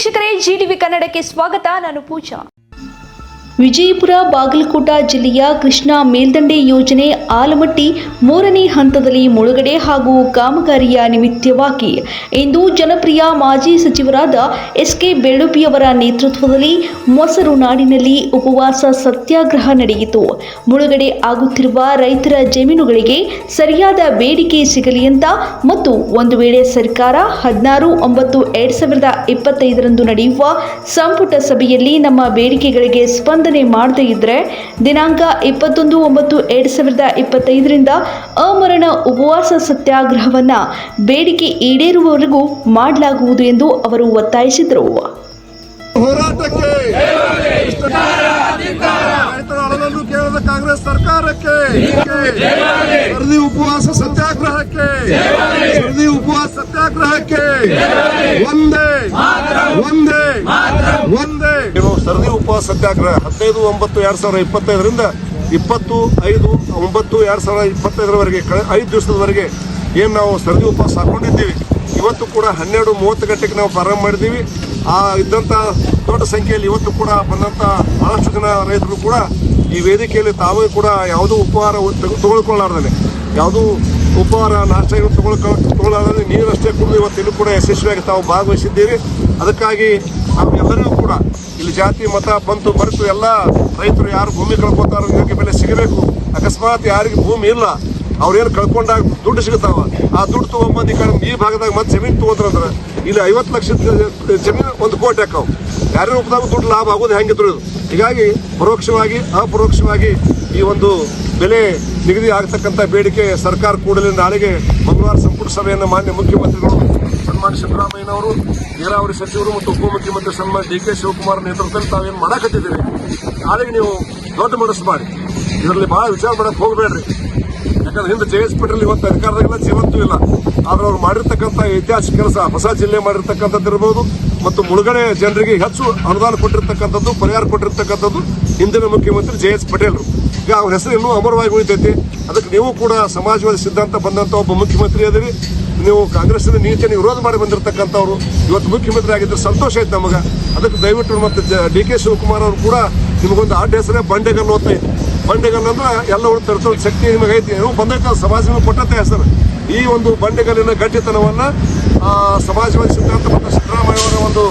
ವೀಕ್ಷಕರೇ ಜಿಟಿವಿ ಕನ್ನಡಕ್ಕೆ ಸ್ವಾಗತ. ನಾನು ಪೂಜಾ. ವಿಜಯಪುರ ಬಾಗಲಕೋಟ ಜಿಲ್ಲೆಯ ಕೃಷ್ಣಾ ಮೇಲ್ದಂಡೆ ಯೋಜನೆ ಆಲಮಟ್ಟಿ ಮೂರನೇ ಹಂತದಲ್ಲಿ ಮುಳುಗಡೆ ಹಾಗೂ ಕಾಮಗಾರಿಯ ನಿಮಿತ್ತವಾಗಿ ಇಂದು ಜನಪ್ರಿಯ ಮಾಜಿ ಸಚಿವರಾದ ಎಸ್ ಕೆ ಬೆಳ್ಳುಪಿಯವರ ನೇತೃತ್ವದಲ್ಲಿ ಮೊಸರು ನಾಡಿನಲ್ಲಿ ಉಪವಾಸ ಸತ್ಯಾಗ್ರಹ ನಡೆಯಿತು. ಮುಳುಗಡೆ ಆಗುತ್ತಿರುವ ರೈತರ ಜಮೀನುಗಳಿಗೆ ಸರಿಯಾದ ಬೇಡಿಕೆ ಸಿಗಲಿ ಅಂತ ಮತ್ತು ಒಂದು ವೇಳೆ ಸರ್ಕಾರ ಹದಿನಾರು, ಒಂಬತ್ತು, ಎರಡ್ ಸಾವಿರದ ಇಪ್ಪತ್ತೈದರಂದು ನಡೆಯುವ ಸಂಪುಟ ಸಭೆಯಲ್ಲಿ ನಮ್ಮ ಬೇಡಿಕೆಗಳಿಗೆ ಸ್ಪಂದನೆ ಮಾಡದೇ ಇದ್ದರೆ ದಿನಾಂಕ ಇಪ್ಪತ್ತೊಂದು ಒಂಬತ್ತು ಎರಡು ಸಾವಿರದ ಇಪ್ಪತ್ತೈದರಿಂದ ಅಮರಣ ಉಪವಾಸ ಸತ್ಯಾಗ್ರಹವನ್ನ ಬೇಡಿಕೆ ಈಡೇರುವವರೆಗೂ ಮಾಡಲಾಗುವುದು ಎಂದು ಅವರು ಒತ್ತಾಯಿಸಿದರು. ಕಾಂಗ್ರೆಸ್ ಸರ್ಕಾರಕ್ಕೆ ಸರದಿ ಉಪವಾಸ ಸತ್ಯಾಗ್ರಹಕ್ಕೆ ಸರದಿ ಉಪವಾಸ ಸತ್ಯಾಗ್ರಹಕ್ಕೆ, ಒಂದೇ ಒಂದೇ. ಒಂದೇ. ಏನು ಸರದಿ ಉಪವಾಸ ಸತ್ಯಾಗ್ರಹ ಹದಿನೈದು ಒಂಬತ್ತು ಎರಡ್ ಸಾವಿರದ ಇಪ್ಪತ್ತೈದರಿಂದ ಇಪ್ಪತ್ತು ಐದು ಒಂಬತ್ತು ಎರಡ್ ಸಾವಿರದ ಇಪ್ಪತ್ತೈದರವರೆಗೆ ಕಳೆ ಐದು ದಿವಸದವರೆಗೆ ಏನು ನಾವು ಸರದಿ ಉಪವಾಸ ಹಾಕೊಂಡಿದ್ದೀವಿ. ಇವತ್ತು ಕೂಡ ಹನ್ನೆರಡು ಮೂವತ್ತು ಗಂಟೆಗೆ ನಾವು ಪ್ರಾರಂಭ ಮಾಡಿದ್ದೀವಿ. ಆ ಇದ್ದಂಥ ದೊಡ್ಡ ಸಂಖ್ಯೆಯಲ್ಲಿ ಇವತ್ತು ಕೂಡ ಬಂದಂಥ ಬಹಳಷ್ಟು ಜನ ರೈತರು ಕೂಡ ಈ ವೇದಿಕೆಯಲ್ಲಿ ತಾವೇ ಕೂಡ ಯಾವುದೂ ಉಪಹಾರ ತಗೊಳ್ಕೊಳ್ಳಾರ್ದೇ ಯಾವುದೂ ಉಪಹಾರ ನಾಷ್ಟ ತಗೊಳ್ಕೊಳ್ಳಾರ್ದೇ ನೀರಷ್ಟೇ ಕುಡಿದು ಇವತ್ತಿಲ್ಲೂ ಕೂಡ ಯಶಸ್ವಿಯಾಗಿ ತಾವು ಭಾಗವಹಿಸಿದ್ದೀರಿ. ಅದಕ್ಕಾಗಿ ನಾವು ಎಲ್ಲರಿಗೂ ಕೂಡ ಇಲ್ಲಿ ಜಾತಿ, ಮತ, ಬಂತು, ಬರೆತು ಎಲ್ಲ ರೈತರು ಯಾರು ಭೂಮಿ ಕಳ್ಕೊತಾರೋ ಯೋಗ್ಯ ಬೆಲೆ ಸಿಗಬೇಕು. ಅಕಸ್ಮಾತ್ ಯಾರಿಗೆ ಭೂಮಿ ಇಲ್ಲ, ಅವ್ರೇನು ಕಳ್ಕೊಂಡಾಗ ದುಡ್ಡು ಸಿಗುತ್ತಾವ? ಆ ದುಡ್ಡು ತಗೊಂಬಂದು ಈ ಕಡೆ ಈ ಭಾಗದಾಗ ಮತ್ತೆ ಜಮೀನು ತಗೋದ್ರಂದ್ರೆ ಇಲ್ಲಿ ಐವತ್ತು ಲಕ್ಷ ಜಮೀನು ಒಂದು ಕೋಟಿ ಹಾಕವು. ಯಾರ್ಯಾರ ರೂಪದಾಗ ದುಡ್ಡು ಲಾಭ ಆಗೋದು ಹೆಂಗೆ ತಿಳಿದು ಹೀಗಾಗಿ ಪರೋಕ್ಷವಾಗಿ, ಅಪರೋಕ್ಷವಾಗಿ ಈ ಒಂದು ಬೆಲೆ ನಿಗದಿ ಆಗ್ತಕ್ಕಂಥ ಬೇಡಿಕೆ ಸರ್ಕಾರ ಕೂಡಲೇ ನಾಳೆಗೆ ಮಂಗಳವಾರ ಸಂಪುಟ ಸಭೆಯನ್ನು ಮಾನ್ಯ ಮುಖ್ಯಮಂತ್ರಿಗಳು ಸಿದ್ದರಾಮಯ್ಯನವರು ನೀರಾವರಿ ಸಚಿವರು ಮತ್ತು ಉಪಮುಖ್ಯಮಂತ್ರಿ ಸನ್ಮಾನ ಡಿ ಕೆ ಶಿವಕುಮಾರ್ ನೇತೃತ್ವದಲ್ಲಿ ತಾವೇನು ಮಾಡಕತ್ತಿದ್ದೀರಿ? ನಾಳೆಗೆ ನೀವು ದೊಡ್ಡ ಮನಸ್ಸು ಮಾಡಿ. ಇದರಲ್ಲಿ ಬಹಳ ವಿಚಾರ ಮಾಡಕ್ಕೆ ಹೋಗಬೇಡ್ರಿ. ಯಾಕಂದ್ರೆ ಹಿಂದೆ ಜೆ ಎಸ್ ಪಟೇಲ್ ಇವತ್ತು ಅಧಿಕಾರದಾಗೆಲ್ಲ ಜೀವಂತೂ ಇಲ್ಲ. ಆದ್ರೆ ಅವ್ರು ಮಾಡಿರ್ತಕ್ಕಂಥ ಐತಿಹಾಸಿಕ ಕೆಲಸ ಹೊಸ ಜಿಲ್ಲೆ ಮಾಡಿರ್ತಕ್ಕಂಥದ್ದು ಇರ್ಬೋದು ಮತ್ತು ಮುಳುಗಡೆ ಜನರಿಗೆ ಹೆಚ್ಚು ಅನುದಾನ ಕೊಟ್ಟಿರ್ತಕ್ಕಂಥದ್ದು, ಪರಿಹಾರ ಕೊಟ್ಟಿರ್ತಕ್ಕಂಥದ್ದು ಹಿಂದಿನ ಮುಖ್ಯಮಂತ್ರಿ ಜೆ ಎಸ್ ಪಟೇಲ್ರು ಈಗ ಅವ್ರ ಹೆಸರು ಇನ್ನೂ ಅಮರವಾಗಿ ಉಳಿತೈತಿ. ಅದಕ್ಕೆ ನೀವು ಕೂಡ ಸಮಾಜವಾದಿ ಸಿದ್ಧಾಂತ ಬಂದಂಥ ಒಬ್ಬ ಮುಖ್ಯಮಂತ್ರಿ ಅದರಿ. ನೀವು ಕಾಂಗ್ರೆಸ್ಸಿನ ನೀತಿಯನ್ನು ವಿರೋಧ ಮಾಡಿ ಬಂದಿರತಕ್ಕಂಥವ್ರು, ಇವತ್ತು ಮುಖ್ಯಮಂತ್ರಿ ಆಗಿದ್ರೆ ಸಂತೋಷ ಐತೆ ನಮಗೆ. ಅದಕ್ಕೆ ದಯವಿಟ್ಟು ಮತ್ತು ಡಿ ಕೆ ಶಿವಕುಮಾರ್ ಅವರು ಕೂಡ ನಿಮಗೊಂದು ಅಡ್ಡ ಹೆಸರೇ ಬಂಡೆಗಲ್ಲು ಅಂತ ಐತಿ ಬಂಡೆಗಲ್ಲು ಅಂದ್ರೆ ಎಲ್ಲ ಹುಡುಗ ತರಿಸೋ ಶಕ್ತಿ ನಿಮಗೆ ಐತಿ. ನೀವು ಬಂದೈತೆ ಸಮಾಜ ಕೊಟ್ಟಂತೆ ಹೆಸರು. ಈ ಒಂದು ಬಂಡೆಗಲ್ಲಿನ ಗಟ್ಟಿತನವನ್ನು ಸಮಾಜವಾದಿ ಸಿದ್ಧಾಂತ ಮತ್ತು ಸಿದ್ದರಾಮಯ್ಯವರ ಒಂದು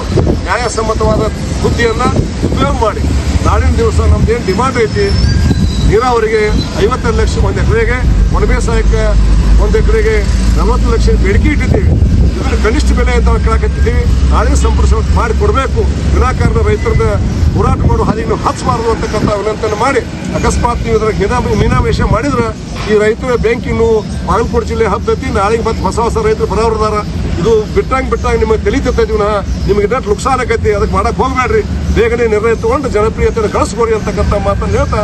ನ್ಯಾಯಸಮ್ಮತವಾದ ಬುದ್ಧಿಯನ್ನು ಉಪಯೋಗ ಮಾಡಿ. ನಾಡಿನ ದಿವಸ ನಮ್ದು ಏನು ಡಿಮಾಂಡ್ ಐತಿ? ನೀರಾವರಿಗೆ ಐವತ್ತೈದು ಲಕ್ಷ ಒಂದು ಎಕರೆಗೆ ಒಣ ಬೇಸಾಯಕ್ಕೆ ಒಂದು ಎಕರೆಗೆ ನಲವತ್ತು ಲಕ್ಷ ಬೇಡಿಕೆ ಇಟ್ಟಿದ್ದೀವಿ. ಕನಿಷ್ಠ ಬೆಲೆ ಅಂತ ಕೇಳಕತ್ತಿದ್ದೀವಿ. ನಾಳೆ ಸಂಪರ್ಕ ಮಾಡಿ ಕೊಡಬೇಕು ವಿನಾಕಾರಣ ರೈತರದ ಹೋರಾಟ ಮಾಡೋ ಹಾದಿಗೆ ನಾವು ಹಚ್ಚಬಾರದು ಅಂತಕ್ಕಂಥ ವಿನಂತಿಯನ್ನು ಮಾಡಿ, ಅಕಸ್ಮಾತ್ ನೀವು ಇದರ ಹಿನಾ ಮೀನಾವೇಶ ಮಾಡಿದ್ರೆ ಈ ರೈತರ ಬ್ಯಾಂಕಿನ್ನು ಜಿಲ್ಲೆ ಹಬ್ಬತಿ, ನಾಳೆಗೆ ಮತ್ತೆ ಹೊಸ ಹೊಸ ರೈತರು ಬರೋರ್ದಾರ ಇದು ಬಿಟ್ಟಂಗೆ ಬಿಟ್ಟಂಗ್ ನಿಮಗೆ ತಿಳಿತಿರ್ತೈತಿ ವಿನಃ ನಿಮಗೆ ನೆಟ್ ನುಕ್ಸಾನ್ ಆಕೈತಿ ಅದಕ್ಕೆ ಮಾಡಕ್ಕೆ ಹೋಗಬೇಡ್ರಿ. ಬೇಗನೆ ನಿರ್ಣಯ ತಗೊಂಡು ಜನಪ್ರಿಯತೆಯನ್ನು ಕಳಿಸ್ಕೊಡಿ ಅಂತಕ್ಕಂಥ ಮಾತನ್ನು ಹೇಳ್ತಾ